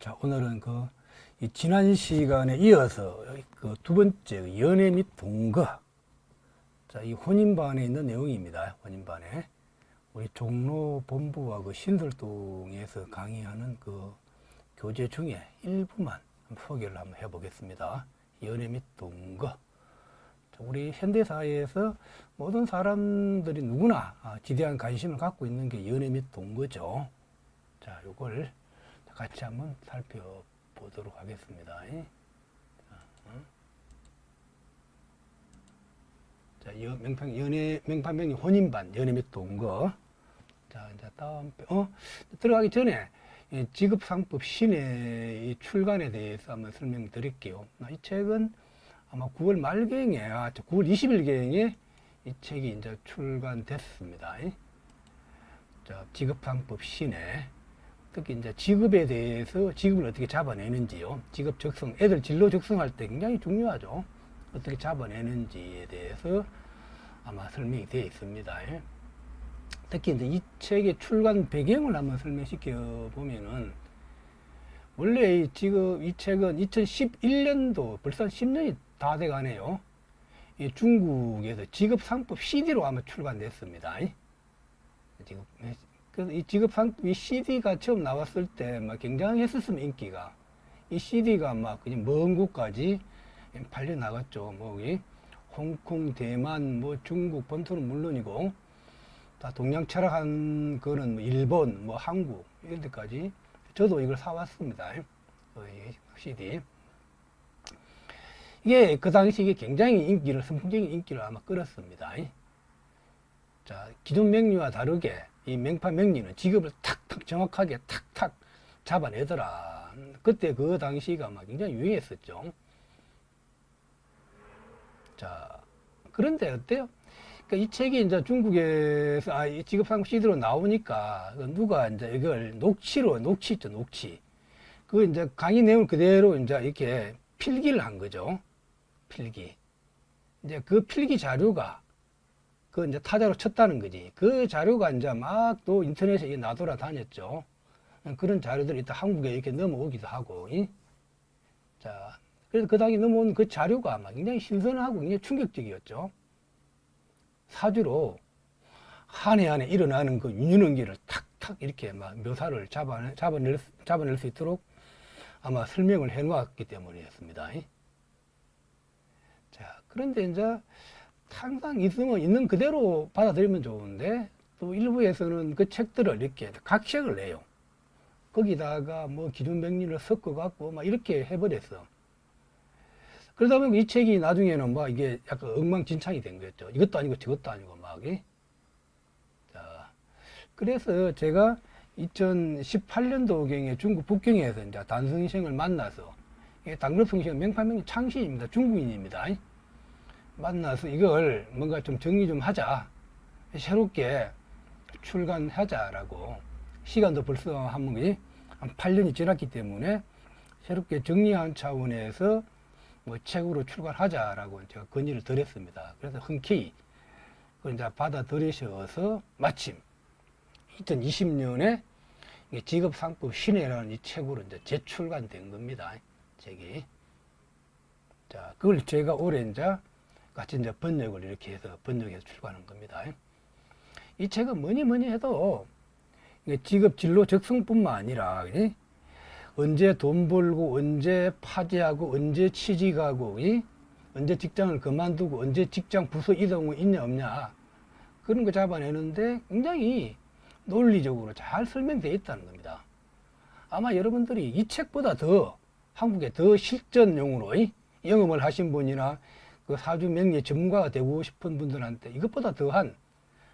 자, 오늘은 그, 이 지난 시간에 이어서 그 두 번째 연애 및 동거. 자, 이 혼인반에 있는 내용입니다. 혼인반에. 우리 종로 본부와 그 신설동에서 강의하는 그 교재 중에 일부만 소개를 한번 해보겠습니다. 연애 및 동거. 자, 우리 현대사회에서 모든 사람들이 누구나 아, 지대한 관심을 갖고 있는 게 연애 및 동거죠. 자, 요걸 같이 한번 살펴보도록 하겠습니다. 예. 자, 어. 명판, 연애, 명판명이 혼인반, 연애 및 동거. 자, 이제 다음, 어, 들어가기 전에 이 지급상법 신의 이 출간에 대해서 한번 설명드릴게요. 아, 이 책은 아마 9월 말경에, 아, 저 9월 20일경에 이 책이 이제 출간됐습니다. 예. 자, 지급상법 신의 특히 이제 지급에 대해서 지급을 어떻게 잡아내는지요. 지급 적성, 애들 진로 적성할 때 굉장히 중요하죠. 어떻게 잡아내는지에 대해서 아마 설명이 되어 있습니다. 예. 특히 이제 이 책의 출간 배경을 한번 설명시켜 보면은 원래 이 지금 이 책은 2011년도 벌써 10년이 다 돼 가네요. 이 중국에서 지급 상법 CD로 아마 출간됐습니다. 예. 지금 그래서 이 지급상 이 CD가 처음 나왔을 때 막 굉장했었으면 인기가 이 CD가 막 그냥 먼 곳까지 팔려 나갔죠. 뭐 여기 홍콩, 대만, 뭐 중국 본토는 물론이고 다 동양 철학한 거는 뭐 일본, 뭐 한국 이런 데까지 저도 이걸 사왔습니다. CD. 이게 그 당시 이게 굉장히 인기를 선풍적인 인기를 아마 끌었습니다. 자, 기존 명리와 다르게 이 명파 명리는 직업을 탁탁 정확하게 탁탁 잡아내더라. 그때 그 당시가 막 굉장히 유행했었죠. 자, 그런데 어때요? 그러니까 이 책이 이제 중국에서 아, 이 직업상품 CD로 나오니까 그 누가 이제 이걸 녹취로 녹취 있죠, 녹취. 그 이제 강의 내용 그대로 이제 이렇게 필기를 한 거죠. 필기. 이제 그 필기 자료가 그 이제 타자로 쳤다는 거지. 그 자료가 이제 막 또 인터넷에 나돌아 다녔죠. 그런 자료들이 일단 한국에 이렇게 넘어오기도 하고. 이? 자, 그래서 그 당시 넘어온 그 자료가 막 굉장히 신선하고 굉장히 충격적이었죠. 사주로 한 해 안에 일어나는 그 유년원기를 탁탁 이렇게 막 묘사를 잡아내, 잡아낼, 수- 잡아낼 수 있도록 아마 설명을 해 놓았기 때문이었습니다. 이? 자, 그런데 이제 항상 있으면 있는 그대로 받아들이면 좋은데 또 일부에서는 그 책들을 이렇게 각색을 내요. 거기다가 뭐 기존 명리를 섞어 갖고 막 이렇게 해버렸어. 그러다 보면 이 책이 나중에는 막 이게 약간 엉망진창이 된 거였죠. 이것도 아니고 저것도 아니고 막. 이. 자, 그래서 제가 2018년도경에 중국 북경에서 이제 단성생을 만나서 당급성생 명판명이 창시입니다. 중국인입니다. 만나서 이걸 뭔가 좀 정리 좀 하자. 새롭게 출간하자라고. 시간도 벌써 한, 번, 한 8년이 지났기 때문에 새롭게 정리한 차원에서 뭐 책으로 출간하자라고 제가 건의를 드렸습니다. 그래서 흔쾌히 그걸 이제 받아들이셔서 마침 2020년에 직업상법 신해라는 이 책으로 이제 재출간된 겁니다. 책이. 자, 그걸 제가 올해 이제 같이 이제 번역을 이렇게 해서 번역해서 출간한 겁니다. 이 책은 뭐니 뭐니 해도 직업 진로 적성뿐만 아니라? 언제 돈 벌고 언제 파지하고 언제 취직하고 이? 언제 직장을 그만두고 언제 직장 부서 이동이 있냐 없냐 그런 거 잡아내는데 굉장히 논리적으로 잘 설명되어 있다는 겁니다. 아마 여러분들이 이 책보다 더 한국에 더 실전용으로 이? 영업을 하신 분이나 그 사주 명리 전문가가 되고 싶은 분들한테 이것보다 더한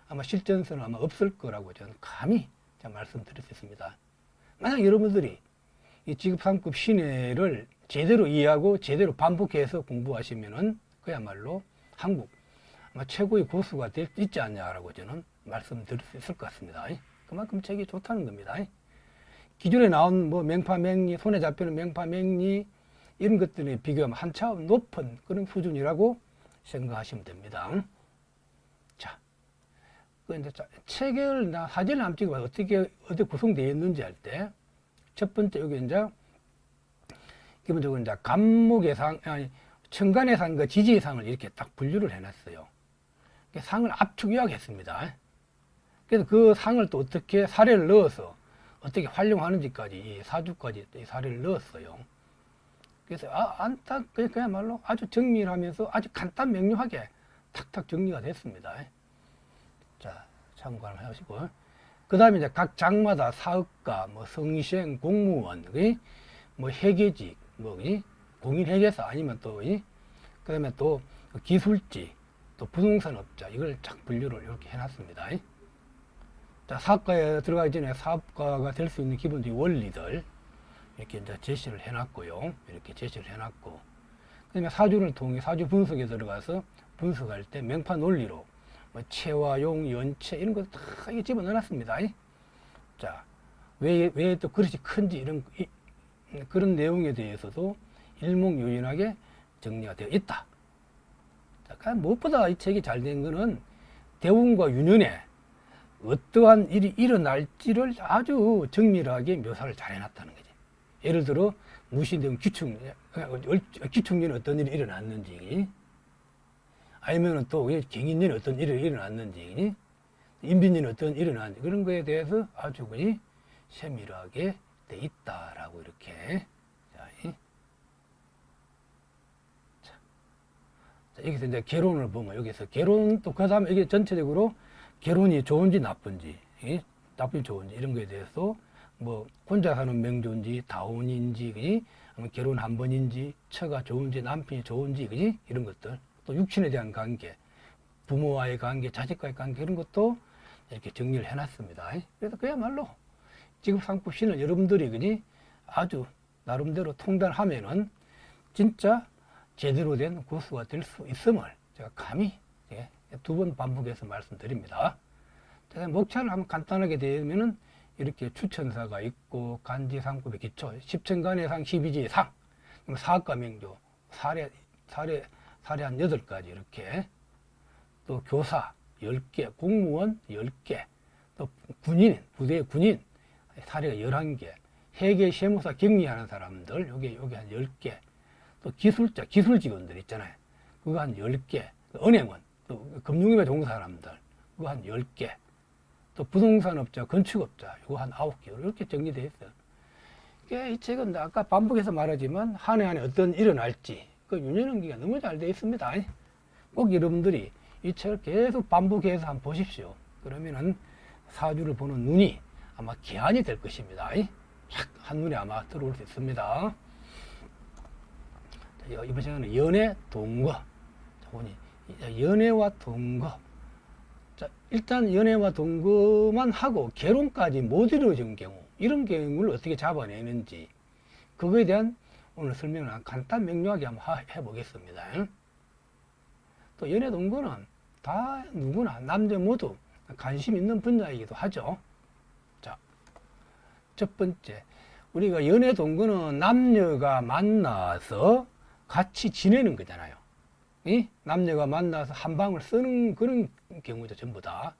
아마 실전성은 아마 없을 거라고 저는 감히 제가 말씀드릴 수 있습니다. 만약 여러분들이 이 지급상급 신뢰를 제대로 이해하고 제대로 반복해서 공부하시면은 그야말로 한국 아마 최고의 고수가 될 수 있지 않냐라고 저는 말씀드릴 수 있을 것 같습니다. 그만큼 책이 좋다는 겁니다. 기존에 나온 뭐 명파 명리, 손에 잡히는 명파 명리 이런 것들에 비교하면 한 차원 높은 그런 수준이라고 생각하시면 됩니다. 자, 그 이제 자- 책을 나 사진을 한번 찍어봐 어떻게 어떻게 구성되어 있는지 할 때 첫 번째 여기 이제 기본적으로 이제 감목의 상, 아니, 천간의 상과 지지의 상을 이렇게 딱 분류를 해놨어요. 그 상을 압축 요약했습니다. 그래서 그 상을 또 어떻게 사례를 넣어서 어떻게 활용하는지까지 이 사주까지 이 사례를 넣었어요. 그래서 아, 그냥- 그야말로 아주 정밀하면서 아주 간단 명료하게 탁탁 정리가 됐습니다. 자, 참고 한번 해보시고. 그 다음에 이제 각 장마다 사업가, 뭐 성시행, 공무원? 뭐 회계직, 뭐? 공인회계사 아니면 또 이? 그 다음에 또 기술직, 또 부동산업자 이걸 쫙 분류를 이렇게 해놨습니다. 자, 사업가에 들어가기 전에 사업가가 될 수 있는 기본적인 원리들 이렇게 이제 제시를 해놨고요. 이렇게 제시를 해놨고, 그다음에 사주를 통해 사주 분석에 들어가서 분석할 때 명파 논리로 뭐 체와 용, 연체 이런 거다 이게 집어 넣어놨습니다. 자, 왜 왜 또 그릇이 큰지 이런 이- 그런 내용에 대해서도 일목요연하게 정리가 되어 있다. 자, 그러니까 무엇보다 이 책이 잘된 거는 대운과 윤연에 어떠한 일이 일어날지를 아주 정밀하게 묘사를 잘 해놨다는 거지. 예를 들어 무신대운 기충, 기충년에 어떤 일이 일어났는지, 아니면 또 경인년에 어떤 일이 일어났는지, 인빈년에 어떤 일이 일어났는지. 그런 거에 대해서 아주 그니 세밀하게 돼 있다라고 이렇게. 자, 이- 자, 자, 여기서 이제 개론을 보면 여기서 개론 또 그 다음에 이게 전체적으로 개론이 좋은지 나쁜지. 이? 나쁜지 좋은지 이런 거에 대해서 뭐 혼자 사는 명조인지 다운인지 그지? 아니면 결혼 한 번인지 처가 좋은지 남편이 좋은지 그지? 이런 것들. 또 육친에 대한 관계 부모와의 관계 자식과의 관계 이런 것도 이렇게 정리를 해놨습니다. 그래서 그야말로 직업상품 신을 여러분들이 그지? 아주 나름대로 통달하면은 진짜 제대로 된 고수가 될 수 있음을 제가 감히 예, 두번 반복해서 말씀드립니다. 제가 목차를 한번 간단하게 되면은 이렇게 추천사가 있고 간지 상급의 기초, 십천간의 상, 십이지의 상, 그럼 사학과 명조, 사례, 사례, 사례 한 여덟 가지 이렇게 또 교사 열 개, 공무원 열 개, 또 군인, 부대 군인 사례가 열한 개, 회계 세무사 격리하는 사람들 요게 요게 한열 개, 또 기술자, 기술 직원들 있잖아요. 그거 한열 개, 은행원, 또 금융업에 좋은 사람들 그거 한열 개, 또 부동산업자, 건축업자 이거 한 아홉 개 이렇게 정리되어 있어요. 이 책은 아까 반복해서 말하지만 한해 안에 어떤 일이 일어날지 그 윤연원기가 너무 잘 되어 있습니다. 꼭 여러분들이 이 책을 계속 반복해서 한번 보십시오. 그러면은 사주를 보는 눈이 아마 개안이 될 것입니다. 착 한눈에 아마 들어올 수 있습니다. 이번 시간은 연애 동거. 연애와 동거. 자, 일단 연애와 동거만 하고 결혼까지 못 이루어진 경우, 이런 경우를 어떻게 잡아내는지, 그거에 대한 오늘 설명을 한 간단 명료하게 한번 하- 해보겠습니다. 또 연애 동거는 다 누구나 남자 모두 관심 있는 분야이기도 하죠. 자, 첫 번째, 우리가 연애 동거는 남녀가 만나서 같이 지내는 거잖아요. 이 남녀가 만나서 한 방을 쓰는 그런 경우죠, 전부 다.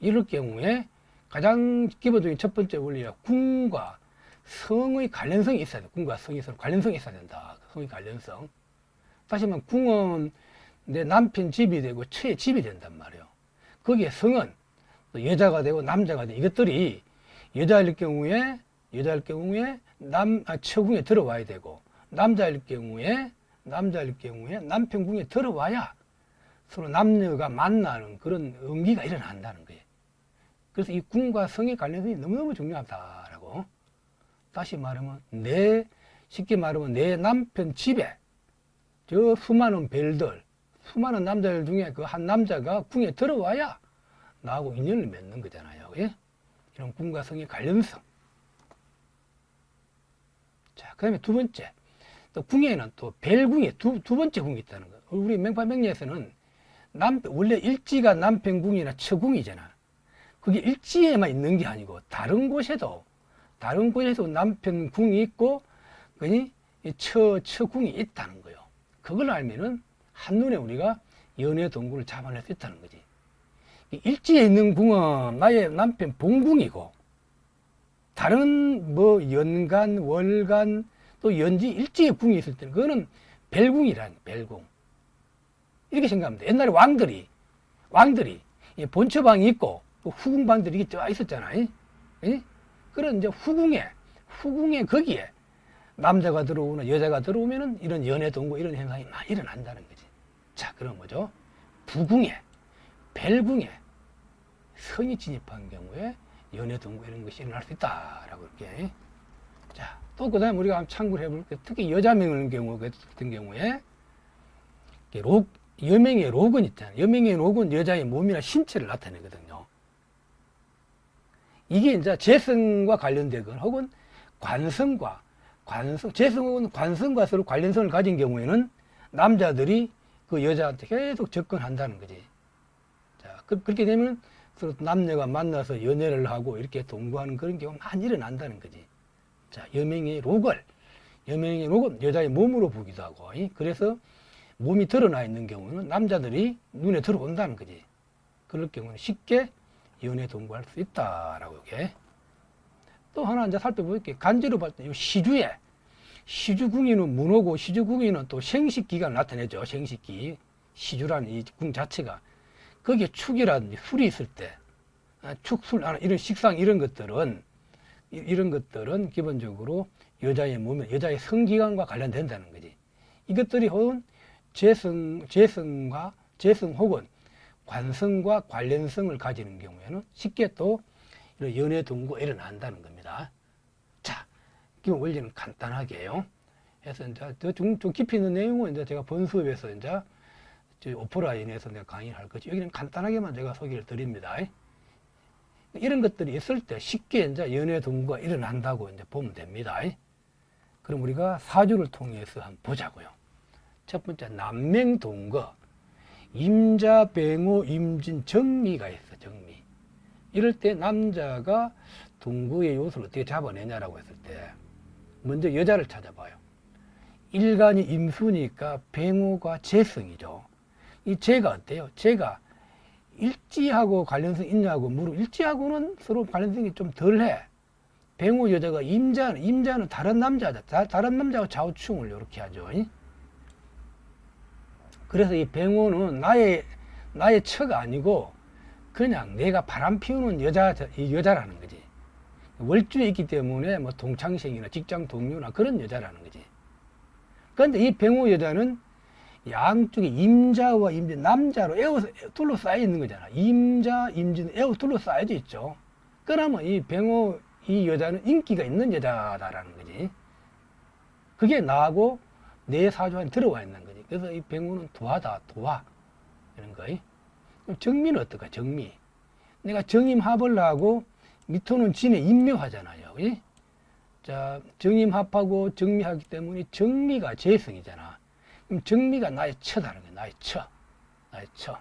이럴 경우에 가장 기본적인 첫 번째 원리가 궁과 성의 관련성이 있어야 돼. 궁과 성이 서로 관련성이 있어야 된다. 성의 관련성. 다시 말하면 궁은 내 남편 집이 되고 처의 집이 된단 말이에요. 거기에 성은 또 여자가 되고 남자가 되고 이것들이 여자일 경우에 여자일 경우에 남 아, 처궁에 들어와야 되고 남자일 경우에 남자일 경우에 남편 궁에 들어와야 서로 남녀가 만나는 그런 의미가 일어난다는 거예요. 그래서 이 궁과 성의 관련성이 너무너무 중요하다라고. 다시 말하면 내 쉽게 말하면 내 남편 집에 저 수많은 별들, 수많은 남자들 중에 그 한 남자가 궁에 들어와야 나하고 인연을 맺는 거잖아요. 예? 이런 궁과 성의 관련성. 자, 그 다음에 두 번째. 또 궁에는 또 벨궁에 두, 두 번째 궁이 있다는 거. 우리 맹파명리에서는 남, 원래 일지가 남편궁이나 처궁이잖아. 그게 일지에만 있는 게 아니고 다른 곳에도 다른 곳에도 남편궁이 있고 그니 이 처, 처궁이 있다는 거예요. 그걸 알면은 한눈에 우리가 연애 동굴을 잡아낼 수 있다는 거지. 이 일지에 있는 궁은 나의 남편 본궁이고 다른 뭐 연간, 월간, 또 연지 일지의 궁이 있을 때는 그거는 벨궁이란 벨궁. 이렇게 돼. 옛날에 왕들이 왕들이 이 본처방이 있고 또 후궁방들이 쫙 있었잖아요. 예? 그런 이제 후궁에 후궁에 거기에 남자가 들어오나 여자가 들어오면은 이런 연애 동거 이런 현상이 많이 일어난다는 거지. 자, 그럼 뭐죠? 부궁에 벨궁에 성이 진입한 경우에 연애 동거 이런 것이 일어날 수 있다라고 이렇게. 자, 또 그다음에 우리가 한번 참고를 해볼 게 특히 여자 명의 경우 같은 경우에 록 여명의 록은 있잖아요. 여명의 록은 여자의 몸이나 신체를 나타내거든요. 이게 이제 재성과 관련되건 혹은 관성과 관성, 재성은 관성과 서로 관련성을 가진 경우에는 남자들이 그 여자한테 계속 접근한다는 거지. 자, 그, 그렇게 되면 서로 남녀가 만나서 연애를 하고 이렇게 동거하는 그런 경우가 많이 일어난다는 거지. 자, 여명의 록을, 여명의 록은 여자의 몸으로 보기도 하고, 이? 그래서 몸이 드러나 있는 경우는 남자들이 눈에 들어온다는 거지. 그럴 경우는 쉽게 연애 동거할 수 있다라고 이게. 또 하나 이제 살펴볼게 간지로 이 시주에 시주궁이는 문호고 시주궁이는 또 생식기가 나타내죠. 생식기. 시주라는 이궁 자체가 거기에 축이라든지 술이 있을 때 아, 축, 술, 아, 이런 식상 이런 것들은 이- 이런 것들은 기본적으로 여자의 몸에 여자의 성기관과 관련된다는 거지. 이것들이 혹은 재성, 재성과 재성 혹은 관성과 관련성을 가지는 경우에는 쉽게 또 이런 연애 동거 일어난다는 겁니다. 자, 기본 원리는 간단하게요. 해서 이제 좀, 좀 깊이 있는 내용은 이제 제가 본 수업에서 이제 저 오프라인에서 내가 강의를 할 거죠. 여기는 간단하게만 제가 소개를 드립니다. 이런 것들이 있을 때 쉽게 이제 연애 동거가 일어난다고 이제 보면 됩니다. 그럼 우리가 사주를 통해서 한번 보자고요. 첫 번째 남맹 동거, 임자, 병호, 임진, 정미가 있어. 정미. 이럴 때 남자가 동거의 요소를 어떻게 잡아내냐라고 했을 때 먼저 여자를 찾아봐요. 일간이 임수니까 병호가 재성이죠. 이 재가 어때요? 재가 일지하고 관련성 있냐고 물어. 일지하고는 서로 관련성이 좀 덜해. 병호 여자가 임자는 임자는 다른 남자다. 다, 다른 남자와 좌우충을 이렇게 하죠. 이? 그래서 이 병호는 나의 나의 처가 아니고 그냥 내가 바람 피우는 여자 이 여자라는 거지. 월주에 있기 때문에 뭐 동창생이나 직장 동료나 그런 여자라는 거지. 그런데 이 병호 여자는 양쪽에 임자와 임진 남자로 에워 둘러싸여 있는 거잖아. 임자, 임진 에워 둘러싸여져 있죠. 그러면 이 병호 이 여자는 인기가 있는 여자다라는 거지. 그게 나하고 내 사주 안에 들어와 있는 거지. 그래서 이 병호는 도화다, 도화. 이런 거. 그럼 정미는 어떨까, 정미. 내가 정임합을 하고 미토는 진에 임묘하잖아요. 예? 자, 정임합하고 정미하기 때문에 정미가 재성이잖아. 정미가 나의 처다는 거야, 나의 처. 나의 처.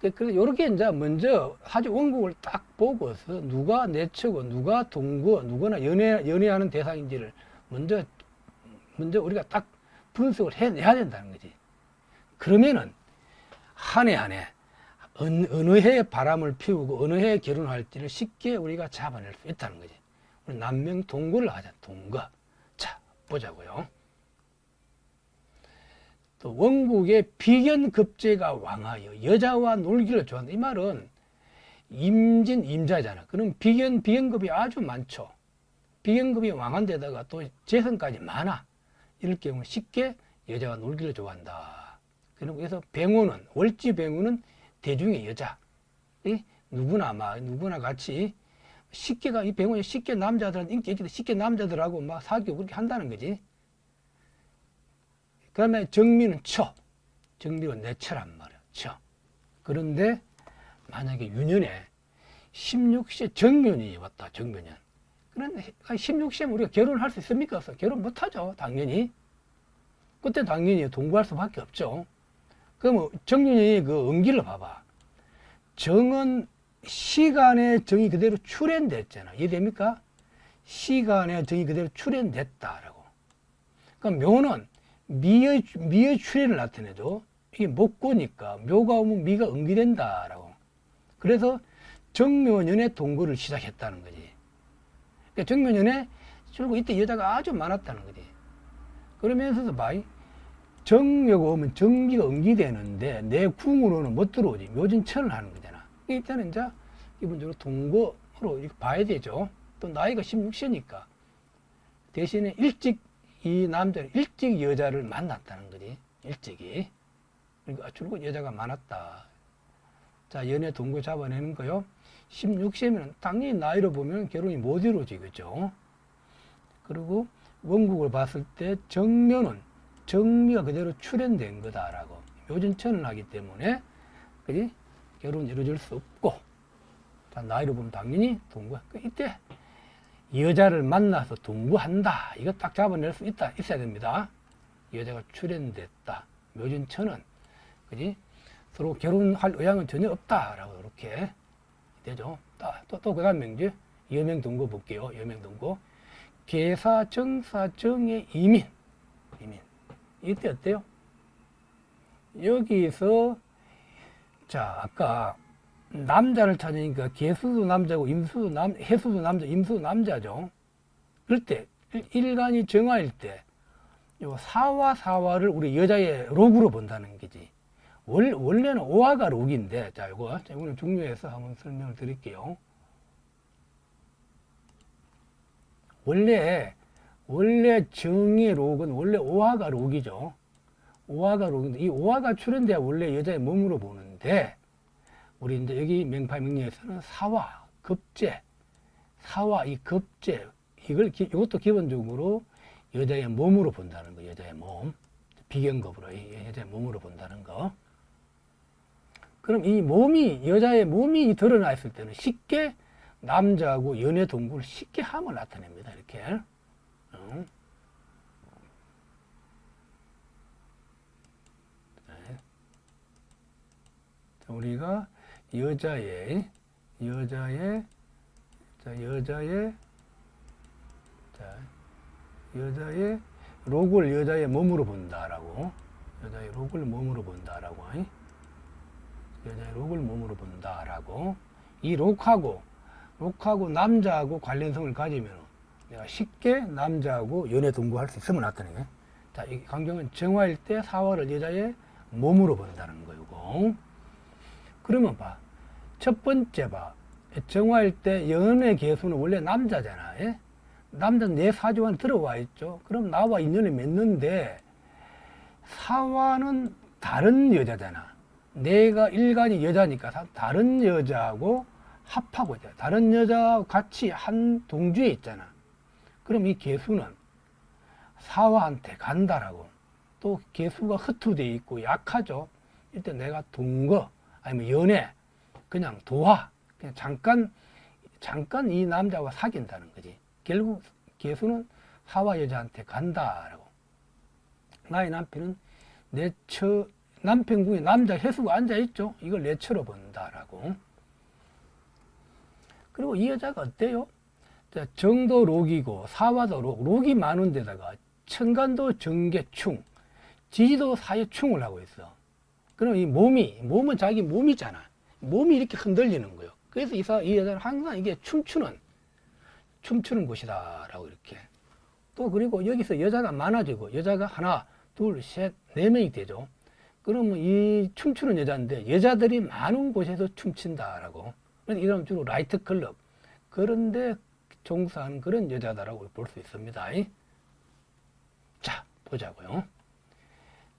그- 그래서 요렇게 이제 먼저 사주 원국을 딱 보고서 누가 내 처고, 누가 동거, 누구나 연애, 연애하는 대상인지를 먼저, 먼저 우리가 딱 분석을 해내야 된다는 거지. 그러면은 한 해 한해 어느, 해에 바람을 피우고 어느 해에 결혼할지를 쉽게 우리가 잡아낼 수 있다는 거지. 남명 동거를 하자. 동거. 자, 보자고요. 또 원국의 비견급제가 왕하여 여자와 놀기를 좋아한다. 이 말은 임진 임자잖아. 그럼 비견 비견급이 아주 많죠. 비견급이 왕한 데다가 또 재성까지 많아. 이럴 경우 쉽게 여자와 놀기를 좋아한다. 그래서 병호는 월지 병호는 대중의 여자. 이 누구나 막 누구나 같이 쉽게가 이 병호에 쉽게 남자들한테 인기 있기 쉽게 남자들하고 막 사귀고 그렇게 한다는 거지. 그 다음에 정미는 처. 정미는 내 처란 말이야. 처. 그런데 만약에 유년에 16세 정면이 왔다. 정면년. 그런데 16세면 우리가 결혼할 수 있습니까? 없어. 결혼 못 하죠. 당연히. 그때 당연히 동거할 수밖에 없죠. 그러면 정윤이 그 음기를 봐봐. 정은 시간의 정이 그대로 출현됐잖아. 이해됩니까? 시간의 정이 그대로 출현됐다라고. 그러니까 묘는 미의, 미의 출현을 나타내죠. 이게 목고니까 묘가 오면 미가 응기된다라고. 그래서 정묘년에 동거를 시작했다는 거지. 그러니까 정묘년에 결국 이때 여자가 아주 많았다는 거지. 그러면서도 봐이 정력 오면 정기가 응기되는데 내 궁으로는 못 들어오지. 묘진천을 하는 거잖아. 일단은 이제 기본적으로 동거로 봐야 되죠. 또 나이가 16세니까 대신에 일찍 이 남자를 일찍 여자를 만났다는 거지. 일찍이. 그러니까 줄곧 여자가 많았다. 자, 연애 동거 잡아내는 거요. 16세면 당연히 나이로 보면 결혼이 못 이루어지, 그죠? 그리고 원국을 봤을 때 정면은 정미가 그대로 출현된 거다라고 묘진천을 하기 때문에 그지 결혼 이루어질 수 없고 자 나이로 보면 당연히 동거 그 이때 여자를 만나서 동거한다. 이거 딱 잡아낼 수 있다. 있어야 됩니다. 여자가 출현됐다. 묘진천은 그지? 서로 결혼할 의향은 전혀 없다라고 이렇게 되죠. 또또 그다음 명제 여명 동거 볼게요. 여명 동거. 계사 정사 정의 이민. 이민. 이때 어때요? 여기서 자 아까 남자를 찾으니까 개수도 남자고 임수도 남 해수도 남자 임수도 남자죠. 그럴 때 일- 일간이 정화일 때 요 사화 사화를 우리 여자의 록으로 본다는 거지. 원, 원래는 오화가 록인데 자 자, 이거는 중요해서 한번 설명을 드릴게요. 원래 원래 정의 록은 원래 오화가 록이죠. 오화가 록인데 이 오화가 출현돼야 원래 여자의 몸으로 보는데 우리 이제 여기 명파 명리에서는 사화, 급제, 사화 이 급제 이걸 기- 이것도 기본적으로 여자의 몸으로 본다는 거, 여자의 몸 비경급으로 이 여자의 몸으로 본다는 거. 그럼 이 몸이 여자의 몸이 드러나 있을 때는 쉽게 남자하고 연애 동굴 쉽게 함을 나타냅니다. 이렇게. 어. 네. 자, 우리가 여자의 여자의 자 여자의 자 여자의 록을 여자의 몸으로 본다라고 여자의 록을 몸으로 본다라고? 여자의 록을 몸으로 본다라고 이 록하고 록하고 남자하고 관련성을 가지면 내가 쉽게 남자하고 연애 동거할 수 있으면 나타내네. 자, 이 강경은 정화일 때 사화를 여자의 몸으로 본다는 거고. 그러면 봐. 첫 번째 봐. 정화일 때 연애 개수는 원래 남자잖아. 예? 남자는 내 사주 안에 들어와 있죠. 그럼 나와 인연을 맺는데 사화는 다른 여자잖아. 내가 일간이 여자니까 사- 다른 여자하고 합하고 있잖아. 다른 여자하고 같이 한 동주에 있잖아. 그럼 이 개수는 사화한테 간다라고. 또 개수가 흩어져 있고 약하죠. 이때 내가 동거 아니면 연애 그냥 도화 그냥 잠깐 잠깐 이 남자와 사귄다는 거지. 결국 개수는 사화 여자한테 간다라고. 나의 남편은 내 처 남편궁에 남자 해수가 앉아 있죠. 이걸 내 처로 본다라고. 그리고 이 여자가 어때요? 자, 정도 록이고 사화도 록, 록이 많은 데다가 천간도 정계충, 지지도 사회충을 하고 있어. 그럼 이 몸이, 몸은 자기 몸이잖아. 몸이 이렇게 흔들리는 거예요. 그래서 이, 사, 이 여자는 항상 이게 춤추는, 춤추는 곳이다라고 이렇게. 또 그리고 여기서 여자가 많아지고, 여자가 하나, 둘, 셋, 네 명이 되죠. 그러면 이 춤추는 여자인데, 여자들이 많은 곳에서 춤춘다라고. 이런 주로 라이트 클럽. 그런데 종사하는 그런 여자다라고 볼 수 있습니다. 자, 보자고요.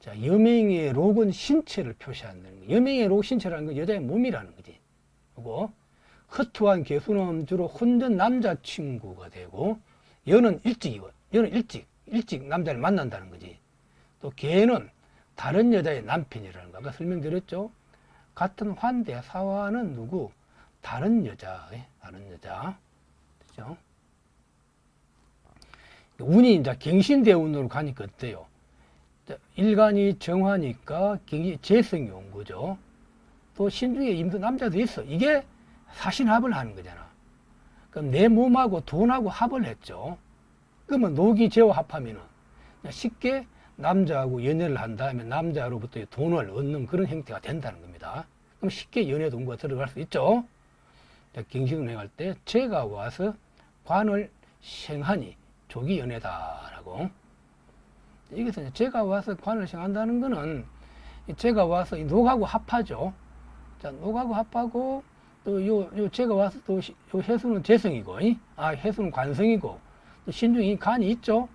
자, 여명의 록은 신체를 표시한다는 거. 여명의 록 신체라는 건 여자의 몸이라는 거지. 그리고 허투한 개수는 주로 혼전 남자친구가 되고 여는 일찍이고 여는 일찍 일찍 남자를 만난다는 거지. 또 개는 다른 여자의 남편이라는 거. 아까 설명드렸죠. 같은 환대 사화는 누구? 다른 여자, 예, 다른 여자. 그죠? 운이 이제 갱신대운으로 가니까 어때요? 자, 일간이 정화니까 굉장히 재성이 온 거죠. 또 신중에 임도 남자도 있어. 이게 사신합을 하는 거잖아. 그럼 내 몸하고 돈하고 합을 했죠. 그러면 녹이 재와 합하면은 쉽게 남자하고 연애를 한 다음에 남자로부터 돈을 얻는 그런 형태가 된다는 겁니다. 그럼 쉽게 연애 동거가 들어갈 수 있죠. 자, 경신을 행할 때 제가 와서 관을 생하니 조기 연애다라고. 여기서 제가 와서 관을 생한다는 거는 이 제가 와서 이 녹하고 합하죠. 자, 녹하고 합하고 또 요, 요 제가 와서 또 요 해수는 재성이고, 이? 아, 해수는 관성이고, 또 신중이 간이 있죠.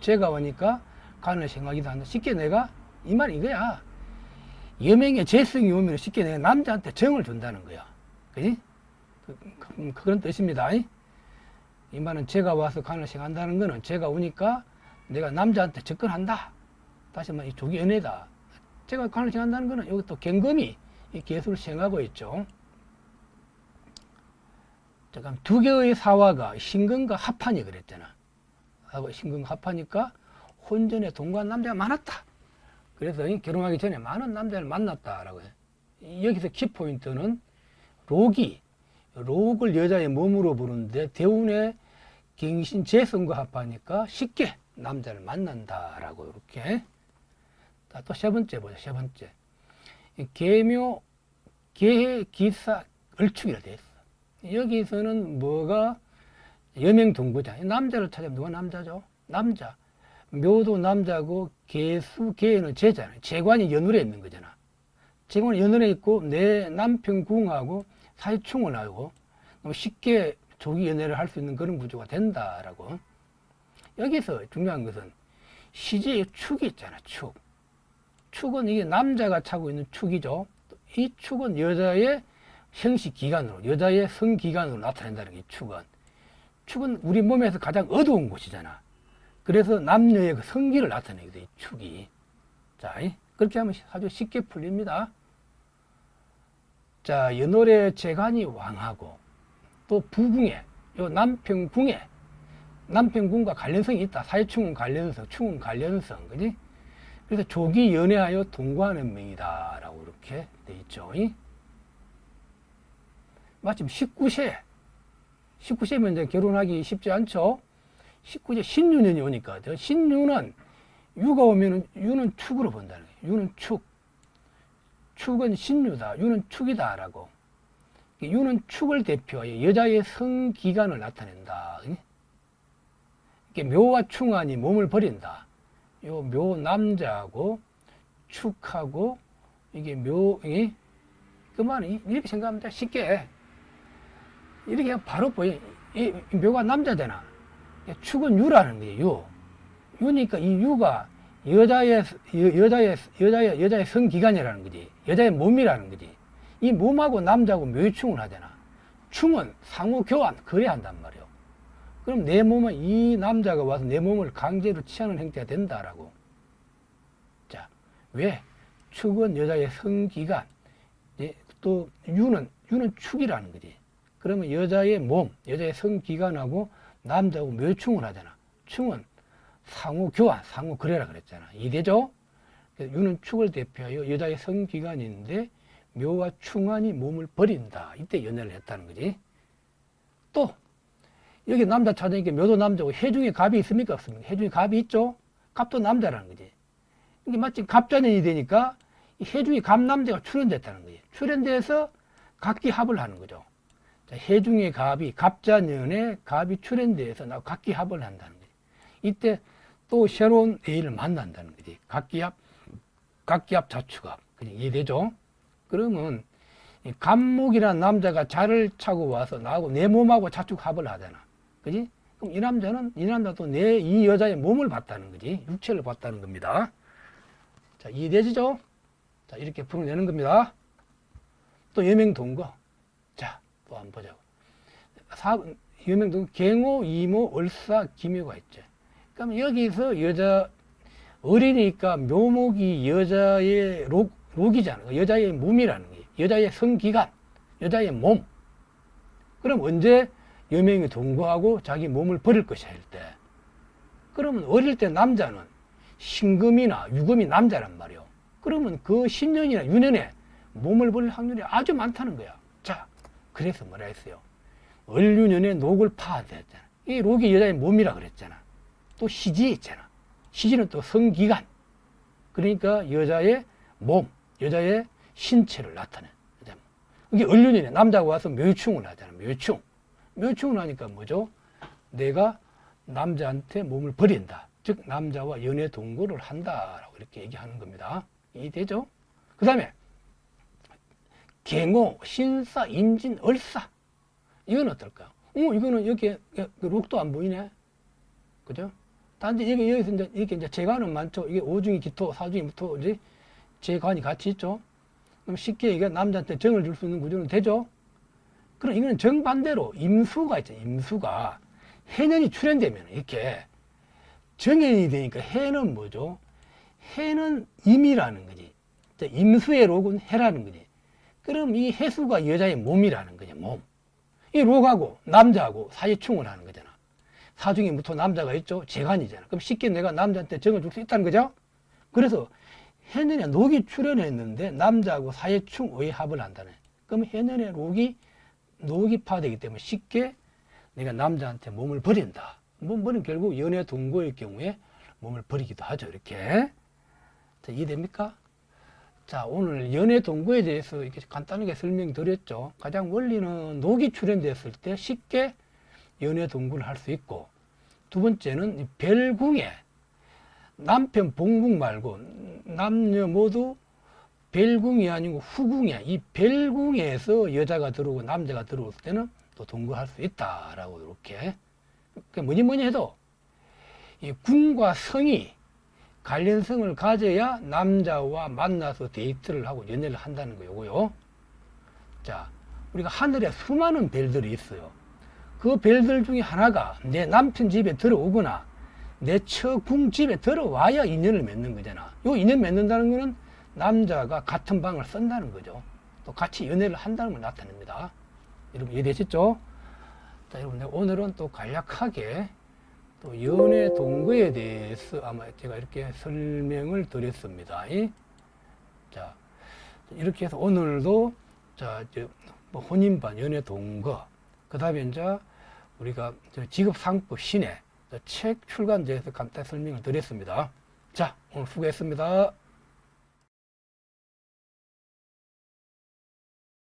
제가 오니까 간을 생각이도 한다. 쉽게 내가 이말 이거야. 여명의 재성이 오면 쉽게 내가 남자한테 정을 준다는 거야. 그지? 그, 그, 그런 뜻입니다. 이? 이 말은 제가 와서 간을 생한다는 거는 제가 오니까 내가 남자한테 접근한다. 다시 말해, 이 조기 연애다. 제가 생한다는 거는 여기 또 경금이 이 개수를 생하고 있죠. 잠깐 두 개의 사화가 신금과 합하니 그랬잖아. 하고 신금 합하니까 혼전에 동거한 남자가 많았다. 그래서 이 결혼하기 전에 많은 남자를 만났다라고 해. 여기서 키포인트는 록이 록을 여자의 몸으로 부르는데 대운의 경신 재성과 합하니까 쉽게 남자를 만난다라고 이렇게. 또세 번째 보자 세 번째. 이 계묘 계해 기사 을축이라 돼 있어. 여기서는 뭐가 여명 동거자. 남자를 찾으면 누가 남자죠? 남자. 묘도 남자고 계수 계는 제잖아요 재관이 연월에 있는 거잖아. 재관이 연월에 있고 내 남편 궁하고 사이충을 하고 쉽게 조기 연애를 할 수 있는 그런 구조가 된다라고 여기서 중요한 것은 시제의 축이 있잖아 축 축은 이게 남자가 차고 있는 축이죠 이 축은 여자의 형식 기간으로 여자의 성 기간으로 나타낸다는 게이 축은 축은 우리 몸에서 가장 어두운 곳이잖아 그래서 남녀의 그 성기를 나타내게 돼, 이 축이. 자, 이- 그렇게 하면 아주 쉽게 풀립니다. 자, 연월의 재간이 왕하고, 또 부궁에, 요 남편궁에, 남편궁과 관련성이 있다. 사회충은 관련성, 충은 관련성, 그지? 그래서 조기 연애하여 동거하는 명이다. 라고 이렇게 돼 있죠. 이? 마침 19세, 19세면 이제 결혼하기 쉽지 않죠? 19세 신유년이 오니까 저 신유는 유가 오면은 유는 축으로 본다는 거예요. 유는 축. 축은 신유다. 유는 축이다라고. 유는 축을 대표하여 여자의 성기간을 나타낸다. 묘와 충한이 몸을 버린다. 요 묘 남자하고 축하고 이게 묘, 이 그만이 이렇게 돼. 쉽게. 이렇게 바로 보여. 이 묘가 남자잖아. 축은 유라는 거예요. 유. 유니까 이 유가 여자의 여- 여자의 여자의 여자의 성기관이라는 거지. 여자의 몸이라는 거지. 이 몸하고 남자하고 묘충을 하잖아. 충은 상호 교환 거래한단 말이요. 그럼 내 몸은 이 남자가 와서 내 몸을 강제로 취하는 형태가 된다라고. 자, 왜? 축은 여자의 성기관. 예, 또 유는 유는 축이라는 거지. 그러면 여자의 몸, 여자의 성기관하고 남자하고 묘충을 하잖아. 충은 상호 교환, 상호 거래라 그랬잖아. 이대죠? 유는 축을 대표하여 여자의 성기관인데 묘와 충한이 몸을 버린다. 이때 연애를 했다는 거지. 또 여기 남자 찾으니까 묘도 남자고 해중에 갑이 있습니까? 없습니까? 해중에 갑이 있죠? 갑도 남자라는 거지. 이게 마침 갑자년이 되니까 이 해중에 갑남자가 출현됐다는 거지. 출현돼서 각기 합을 하는 거죠. 자, 해중의 갑이 갑자년에 갑이 출현돼서 나 각기 합을 한다는 거지. 이때 또 새로운 애를 만난다는 거지. 각기 합, 각기 합 자축합. 그냥 이해되죠? 그러면 이 갑목이라는 남자가 자를 차고 와서 나하고 내 몸하고 자축합을 하잖아. 그지? 그럼 이 남자는 이 남자도 내 이 여자의 몸을 봤다는 거지. 육체를 봤다는 겁니다. 자, 이해되시죠? 자, 이렇게 풀어내는 겁니다. 또 여명동거. 자, 또 한번 보자고. 사, 여명동 갱호, 이모, 을사, 기묘가 있죠. 그럼 여기서 여자, 어리니까 묘목이 여자의 록, 록이잖아. 여자의 몸이라는 게. 여자의 성기관, 여자의 몸. 그럼 언제 여명이 동거하고 자기 몸을 버릴 것이야, 할 때. 그러면 어릴 때 남자는 신금이나 유금이 남자란 말이요. 그러면 그 신년이나 유년에 몸을 버릴 확률이 아주 많다는 거야. 자, 그래서 뭐라 했어요? 을유년에 녹을 파야 됐잖아. 이 녹이 여자의 몸이라 그랬잖아. 또 시지 있잖아. 시지는 또 성기관. 그러니까 여자의 몸, 여자의 신체를 나타내. 이게 을유년에 남자가 와서 묘충을 하잖아. 묘충. 묘충을 하니까 뭐죠? 내가 남자한테 몸을 버린다. 즉 남자와 연애 동거를 한다라고 이렇게 얘기하는 겁니다. 이해되죠? 그 다음에 갱호, 신사, 인진, 얼사 이건 어떨까요? 어, 이거는 여기 그 록도 안 보이네. 그죠? 단지 여기 여기서 이제 이렇게 이제 재관은 많죠. 이게 오중이 기토, 사중이 무토, 이제 재관이 같이 있죠. 그럼 쉽게 이게 남자한테 정을 줄 수 있는 구조는 되죠. 그럼 이거는 정반대로 임수가 있죠. 임수가 해년이 출현되면 이렇게 정연이 되니까 해는 뭐죠? 해는 임이라는 거지. 자, 임수의 록은 해라는 거지. 그럼 이 해수가 여자의 몸이라는 거지, 몸. 이 록하고 남자하고 사이충을 하는 거잖아. 사중에 무토 남자가 있죠? 재간이잖아. 그럼 쉽게 내가 남자한테 정을 줄 수 있다는 거죠? 그래서 해년에 녹이 출현했는데 남자하고 사이충의 합을 한다네. 그럼 해년에 녹이 녹이 파되기 때문에 쉽게 내가 남자한테 몸을 버린다. 몸은 결국 연애 동거의 경우에 몸을 버리기도 하죠. 이렇게. 자, 이해됩니까? 자, 오늘 연애 동거에 대해서 이렇게 간단하게 설명드렸죠. 가장 원리는 녹이 출현됐을 때 쉽게 연애 동거를 할 수 있고, 두 번째는 이 별궁에 남편 복궁 말고 남녀 모두 별궁이 아니고 후궁이야. 이 별궁에서 여자가 들어오고 남자가 들어올 때는 또 동거할 수 있다라고 이렇게. 그 뭐니 뭐니 해도 이 궁과 성이 관련성을 가져야 남자와 만나서 데이트를 하고 연애를 한다는 거 요거요. 자, 우리가 하늘에 수많은 별들이 있어요. 그 별들 중에 하나가 내 남편 집에 들어오거나 내 처궁 집에 들어와야 인연을 맺는 거잖아. 요 인연 맺는다는 거는 남자가 같은 방을 쓴다는 거죠. 또 같이 연애를 한다는 걸 나타냅니다. 여러분 이해되셨죠? 자, 여러분 오늘은 또 간략하게 또 연애 동거에 대해서 아마 제가 이렇게 설명을 드렸습니다. 이? 자, 이렇게 해서 오늘도 자, 뭐 혼인반 연애 동거, 그 다음에 이제 우리가 저 직업상법 신뢰 책 출간제에서 간단히 설명을 드렸습니다. 자, 오늘 수고했습니다.